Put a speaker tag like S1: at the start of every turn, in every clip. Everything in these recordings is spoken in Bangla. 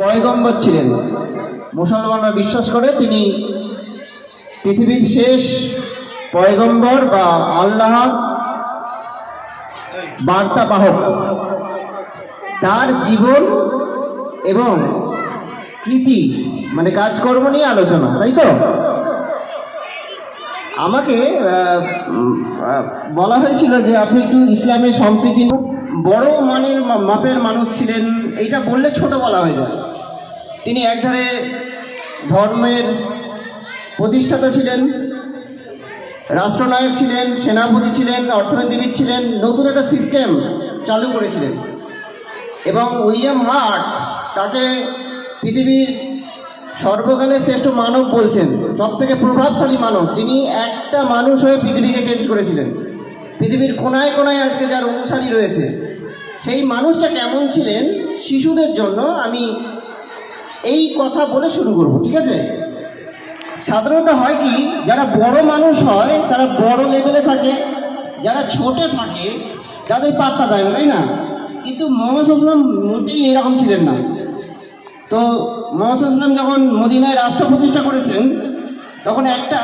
S1: পয়গম্বর ছিলেন। মুসলমানরা বিশ্বাস করে তিনি পৃথিবীর শেষ পয়গম্বর বা আল্লাহ বার্তাবাহক তার জীবন এবং কৃতি মানে কাজকর্ম নিয়ে আলোচনা, তাই তো? আমাকে বলা হয়েছিল যে আপনি একটু ইসলামের সম্প্রীতি বড় মানের মাপের মানুষ ছিলেন, এইটা বললে ছোট বলা হয়ে যায়। তিনি একধারে ধর্মের প্রতিষ্ঠাতা ছিলেন, রাষ্ট্রনায়ক ছিলেন, সেনাপতি ছিলেন, অর্থনীতিবিদ ছিলেন, নতুন একটা সিস্টেম চালু করেছিলেন। এবং উইলিয়াম হার্ট তাকে পৃথিবীর সর্বকালের শ্রেষ্ঠ মানব বলছেন সব থেকে প্রভাবশালী মানুষ যিনি একটা মানুষ হয়ে পৃথিবীকে চেঞ্জ করেছিলেন। পৃথিবীর কোনায় কোনায় আজকে যার অনুসারী রয়েছে, সেই মানুষটা কেমন ছিলেন শিশুদের জন্য আমি এই কথা বলে শুরু করব, ঠিক আছে? সাধারণত হয় কি, যারা বড় মানুষ হয়, তারা বড় লেভেলে থাকে, যারা ছোটে থাকে, তাদের পাত্তা দেয় না, তাই না? কিন্তু মোহাম্মদ সাল্লাম মোটেই এরকম ছিলেন না। তো মোহাম্মদ সাল্লাম যখন মদিনায় রাষ্ট্র প্রতিষ্ঠা করেছেন, তখন একটা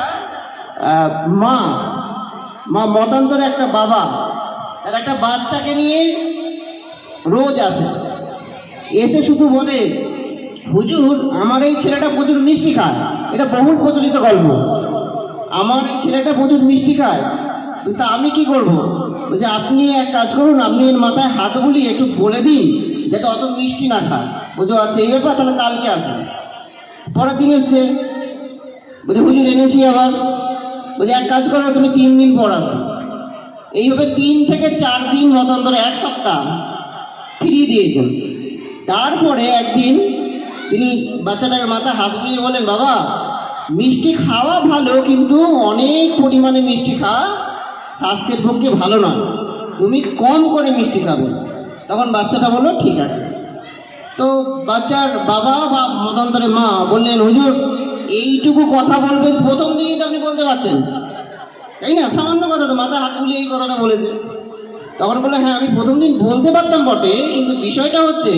S1: মা মা, মতান্তরে একটা বাবা তার একটা বাচ্চাকে নিয়ে রোজ আসে। এসে শুধু বলে, হুজুর, আমার এই ছেলেটা প্রচুর মিষ্টি খায়। এটা বহুল প্রচলিত গল্প। আমার এই ছেলেটা প্রচুর মিষ্টি খায়। তা আমি কি করব? বলছে, আপনি এক কাজ করুন, আপনি এর মাথায় হাত বুলিয়ে একটু বলে দিন, যাতে অত মিষ্টি না খায়। বুঝো আচ্ছা এই ব্যাপার, তাহলে কালকে আসেন। পরের দিন এসছে। বলছে, হুজুর, এনেছি আবার। বলছে এক কাজ করো, তুমি তিন দিন পর আসো এইভাবে তিন থেকে চার দিন মতান্তরে এক সপ্তাহ ফিরিয়ে দিয়েছেন। তারপরে একদিন তিনি বাচ্চাটাকে মাথায় হাত বুলিয়ে বলেন বাবা, মিষ্টি খাওয়া ভালো, কিন্তু অনেক পরিমাণে মিষ্টি খাওয়া স্বাস্থ্যের পক্ষে ভালো নয়। তুমি কম করে মিষ্টি খাবে। তখন বাচ্চাটা বলল, ঠিক আছে। তো বাচ্চার বাবা বা মতান্তরে মা বললেন, হুজুর এইটুকু কথা বলবেন প্রথম দিনই তো আপনি বলতে পারতেন। তাই না? সামান্য কথা তো, মাথা হাত বুলিয়ে এই কথাটা বলেছে। তখন বলল হ্যাঁ আমি প্রথম দিন বলতে পারতাম বটে, কিন্তু বিষয়টা হচ্ছে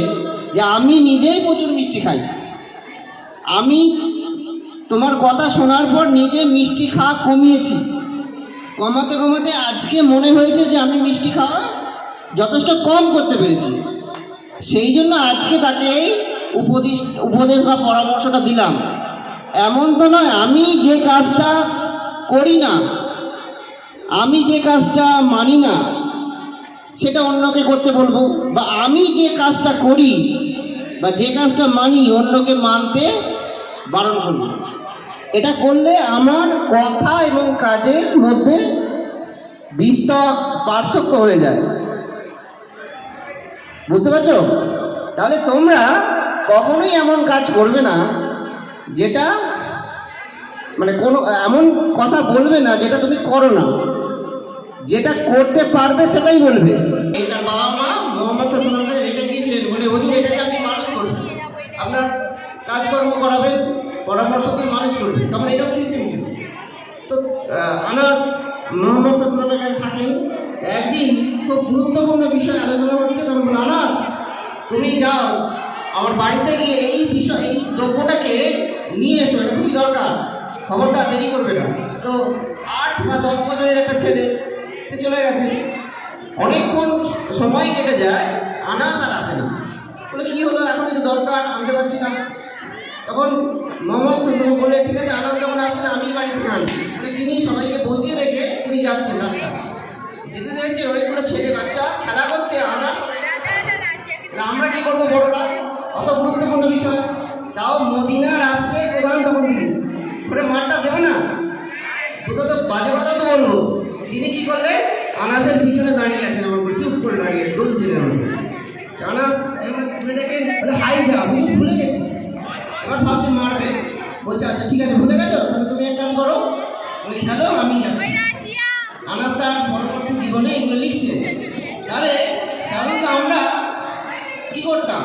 S1: যে আমি নিজেই প্রচুর মিষ্টি খাই। আমি তোমার কথা শোনার পর নিজে মিষ্টি খাওয়া কমিয়েছি। কমাতে কমাতে আজকে মনে হয়েছে যে আমি মিষ্টি খাওয়া যথেষ্ট কম করতে পেরেছি। সেই জন্য আজকে তাকে উপদেশ উপদেশ বা পরামর্শটা দিলাম। এমন তো নয়, আমি যে কাজটা করি না, আমি যে কাজটা মানি না, সেটা অন্যকে করতে বলব। বা আমি যে কাজটা করি বা যে কাজটা মানি, অন্যকে মানতে বারণ করব। এটা করলে আমার কথা এবং কাজের মধ্যে বিস্তর পার্থক্য হয়ে যায়। বুঝতে পারছ? তাহলে তোমরা কখনোই এমন কাজ করবে না যেটা মানে কোনো, এমন কথা বলবে না যেটা তুমি করো না। যেটা করতে পারবে সেটাই বলবে। এই তার বাবা মা মোহাম্মদ সাল্লামকে রেখে গিয়েছিলেন বলে হুজুর এটাকে আপনি মানুষ করবেন। আপনার কাজকর্ম করাবেন পরামর্শ দিয়ে মানুষ করবেন তখন এটাও সিস্টেম ছিল। তো আনাস মোহাম্মদ সাল্লামের কাছে থাকেন একদিন খুব গুরুত্বপূর্ণ বিষয় আলোচনা হচ্ছে, তখন বলে, আনাস, তুমি যাও, আমার বাড়িতে গিয়ে এই বিষয়, এই দ্রব্যটাকে নিয়ে এসো, এটা খুবই দরকার। খবরটা দেরি করবে না। তো আট বা দশ বছরের একটা ছেলে, সে চলে গেছে। অনেকক্ষণ সময় কেটে যায় আনাস আর আসে না। বলে, কী হলো? এখন তো দরকার, আনতে পারছি না। তখন মোহাম্মদ হোসেন বলে, ঠিক আছে আনাস যখন আসে না, আমি বাড়ি থেকে আনি বলে, তিনি সবাইকে বসিয়ে রেখে তিনি যাচ্ছেন রাস্তা। যেতে দেখছে অনেকগুলো ছেলে বাচ্চা খেলা করছে আনাস আমরা কি করব বড়রা? অত গুরুত্বপূর্ণ বিষয়। বাজে কথা তো বলব। তিনি কি করলেন? আনাসের পিছনে দাঁড়িয়ে আছেন আমার উপর, চুপ করে দাঁড়িয়ে দুলছিলেন আনাস ঘুরে দেখেন হাই যা আমি ভুলে গেছি। এবার ভাবছে, মারবে। বলছে আচ্ছা ঠিক আছে, ভুলে গেছো? তাহলে তুমি এক কাজ করো। তুমি খেলো, আমি আনাস তার পরবর্তী জীবনে এগুলো লিখছে। তাহলে সাধারণত আমরা কি করতাম?